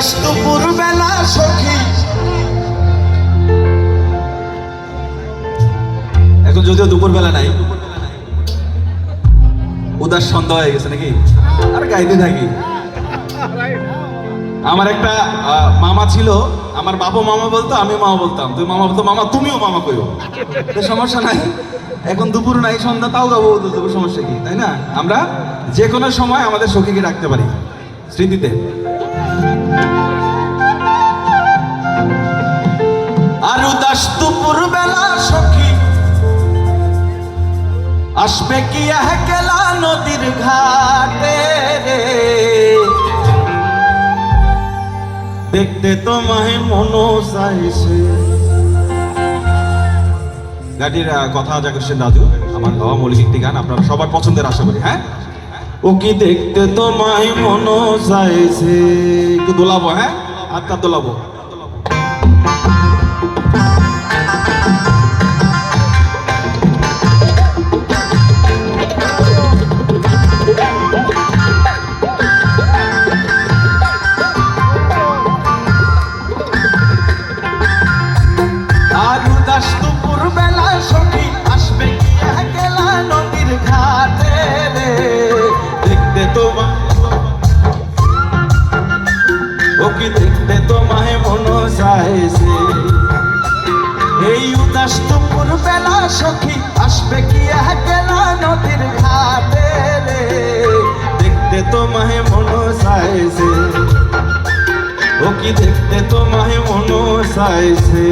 উদাস দুপুর বেলা সখী। এখন যদিও দুপুর বেলা নাই, উদাস সন্ধ্যা হয়ে গেছে নাকি? আর গাইতে থাকি। আমার একটা মামা ছিল, আমার বাবা মামা বলতো, আমি মামা বলতাম। তুই মামা বলতো, মামা, তুমিও মামা কইও। সমস্যা নাই। এখন দুপুর নাই, সন্ধ্যা, তাও গাবো, দুপুর সমস্যা কি, তাই না? আমরা যে কোনো সময় আমাদের সখীকে রাখতে পারি, স্মৃতিতে। আসবে কি একলা নদীর ঘাটে দেখতে তোমায় মনো চাইছে গাড়ির, কথা যা করছেন দাদু, আমার গাওয়া মৌলিক একটি গান, আপনারা সবার পছন্দের আশা করি হ্যাঁ? ও কি দেখতে তোমায় মনো চাইছে একটু দোলাবো হ্যাঁ? হাতটা দোলাবো। ও কি দেখতে তোমায় মন চাইছে। এই উদাস দুপুর বেলা সখী, আসবে কি একলা নদীর ঘাটে রে? দেখতে তোমায় মন চাইছে। ও কি দেখতে তোমায় মন চাইছে।